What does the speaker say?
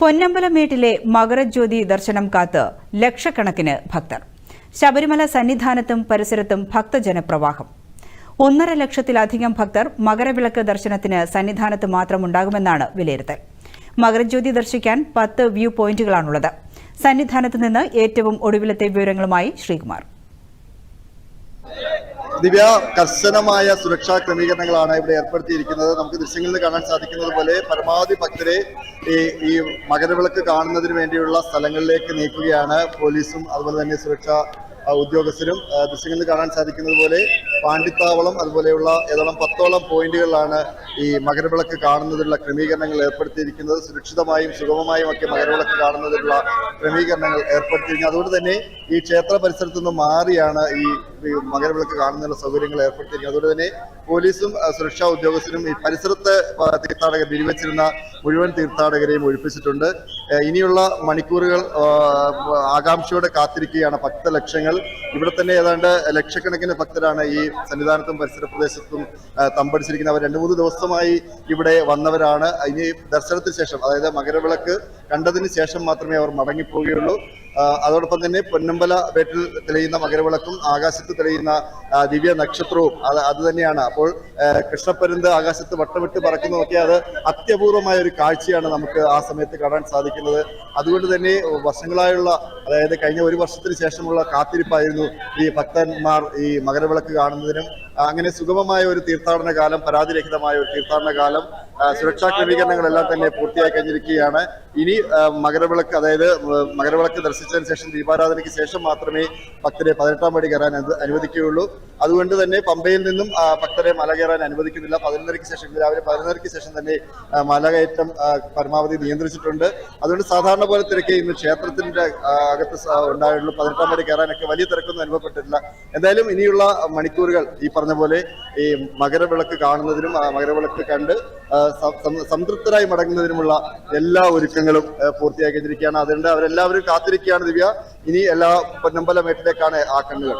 പൊന്നമ്പലമേട്ടിലെ മകരജ്യോതി ദർശനം കാത്ത് ലക്ഷക്കണക്കിന് ഭക്തർ. ശബരിമല സന്നിധാനത്തും പരിസരത്തും ഭക്തജനപ്രവാഹം. ഒന്നര ലക്ഷത്തിലധികം ഭക്തർ മകരവിളക്ക് ദർശനത്തിന് സന്നിധാനത്ത് മാത്രമുണ്ടാകുമെന്നാണ് വിലയിരുത്തൽ. മകരജ്യോതി ദർശിക്കാൻ പത്ത് വ്യൂ പോയിന്റുകളാണുള്ളത്. സന്നിധാനത്ത് നിന്ന് ഏറ്റവും ഒടുവിലത്തെ വിവരങ്ങളുമായി ശ്രീകുമാർ. ദിവ്യ കർശനമായ സുരക്ഷാ ക്രമീകരണങ്ങളാണ് ഇവിടെ ഏർപ്പെടുത്തിയിരിക്കുന്നത്. നമുക്ക് ദൃശ്യങ്ങളിൽ കാണാൻ സാധിക്കുന്നത് പോലെ പരമാവധി ഭക്തരെ ഈ ഈ മകരവിളക്ക് കാണുന്നതിന് വേണ്ടിയുള്ള സ്ഥലങ്ങളിലേക്ക് നീക്കുകയാണ് പോലീസും അതുപോലെ തന്നെ സുരക്ഷാ ഉദ്യോഗസ്ഥരും. ദൃശ്യങ്ങളിൽ കാണാൻ സാധിക്കുന്നത് പോലെ പാണ്ടിത്താവളം അതുപോലെയുള്ള ഏതോളം പത്തോളം പോയിന്റുകളിലാണ് ഈ മകരവിളക്ക് കാണുന്നതിനുള്ള ക്രമീകരണങ്ങൾ ഏർപ്പെടുത്തിയിരിക്കുന്നത്? സുരക്ഷിതമായും സുഗമമായും ഒക്കെ മകരവിളക്ക് കാണുന്നതിനുള്ള ക്രമീകരണങ്ങൾ ഏർപ്പെടുത്തിയിരിക്കുന്നത്. അതുകൊണ്ട് തന്നെ ഈ ക്ഷേത്ര പരിസരത്തു നിന്ന് മാറിയാണ് ഈ മകരവിളക്ക് കാണുന്നതിനുള്ള സൗകര്യങ്ങൾ ഏർപ്പെടുത്തിയിരിക്കുന്നത്. അതുകൊണ്ട് തന്നെ പോലീസും സുരക്ഷാ ഉദ്യോഗസ്ഥരും ഈ പരിസരത്ത് തീർത്ഥാടകർ വിരിവച്ചിരുന്ന മുഴുവൻ തീർത്ഥാടകരെയും ഒഴിപ്പിച്ചിട്ടുണ്ട്. ഇനിയുള്ള മണിക്കൂറുകൾ ആകാംക്ഷയോടെ കാത്തിരിക്കുകയാണ് ഭക്തലക്ഷങ്ങൾ ഇവിടെ തന്നെ ഏതാണ്ട് ലക്ഷക്കണക്കിന് ഭക്തരാണ് ഈ സന്നിധാനത്തും പരിസര പ്രദേശത്തും ആ, തമ്പടിച്ചിരിക്കുന്നത് അവർ രണ്ട് മൂന്ന് ദിവസമായി ഇവിടെ വന്നവരാണ്. ഇനി ദർശനത്തിന് ശേഷം അതായത് മകരവിളക്ക് കണ്ടതിന് ശേഷം മാത്രമേ അവർ മടങ്ങിപ്പോവുകയുള്ളൂ. അതോടൊപ്പം തന്നെ പൊന്നമ്പല വേട്ടിൽ തെളിയുന്ന മകരവിളക്കും ആകാശത്ത് തെളിയുന്ന ദിവ്യ നക്ഷത്രവും അത് അത് തന്നെയാണ്. അപ്പോൾ കൃഷ്ണപ്പരുന്ത് ആകാശത്ത് വട്ടമിട്ട് പറക്കുന്നതൊക്കെ അത് അത്യപൂർവമായ ഒരു കാഴ്ചയാണ് നമുക്ക് ആ സമയത്ത് കാണാൻ സാധിക്കുന്നത്. അതുകൊണ്ട് തന്നെ വർഷങ്ങളായുള്ള അതായത് കഴിഞ്ഞ ഒരു വർഷത്തിന് ശേഷമുള്ള കാത്തിരിപ്പായിരുന്നു ഈ ഭക്തന്മാർ ഈ മകരവിളക്ക് കാണുന്നതിനും. അങ്ങനെ സുഗമമായ ഒരു തീർത്ഥാടന കാലം പരാതിരഹിതമായ ഒരു തീർത്ഥാടന കാലം. സുരക്ഷാ ക്രമീകരണങ്ങളെല്ലാം തന്നെ പൂർത്തിയായി കഴിഞ്ഞിരിക്കുകയാണ് ഇനി മകരവിളക്ക് അതായത് മകരവിളക്ക് ദർശിച്ചതിന് ശേഷം ദീപാരാധനയ്ക്ക് ശേഷം മാത്രമേ ഭക്തരെ പതിനെട്ടാം പടി കയറാൻ അനു- അനുവദിക്കുകയുള്ളൂ. അതുകൊണ്ട് തന്നെ പമ്പയിൽ നിന്നും ഭക്തരെ മല കയറാൻ അനുവദിക്കുന്നില്ല. പതിനൊന്നരയ്ക്ക് ശേഷം രാവിലെ പതിനൊന്നരയ്ക്ക് ശേഷം തന്നെ മലകയറ്റം പരമാവധി നിയന്ത്രിച്ചിട്ടുണ്ട്. അതുകൊണ്ട് സാധാരണ പോലെ തിരക്കേ ഇന്ന് ക്ഷേത്രത്തിന്റെ അകത്ത് ഉണ്ടായുള്ളൂ പതിനെട്ടാം പടി കയറാനൊക്കെ വലിയ തിരക്കൊന്നും അനുഭവപ്പെട്ടിട്ടില്ല. എന്തായാലും ഇനിയുള്ള മണിക്കൂറുകൾ ഈ പറഞ്ഞ പോലെ ഈ മകരവിളക്ക് കാണുന്നതിനും മകരവിളക്ക് കണ്ട് സംതൃപ്തരായി മടങ്ങുന്നതിനുമുള്ള എല്ലാ ഒരുക്കങ്ങളും പൂർത്തിയാക്കിയിരിക്കുകയാണ് അതുകൊണ്ട് അവരെല്ലാവരും കാത്തിരിക്കുകയാണ് ദിവ്യ. ഇനി എല്ലാ പൊന്നമ്പല മേട്ടിലേക്കാണ് ആ കണ്ണുകൾ.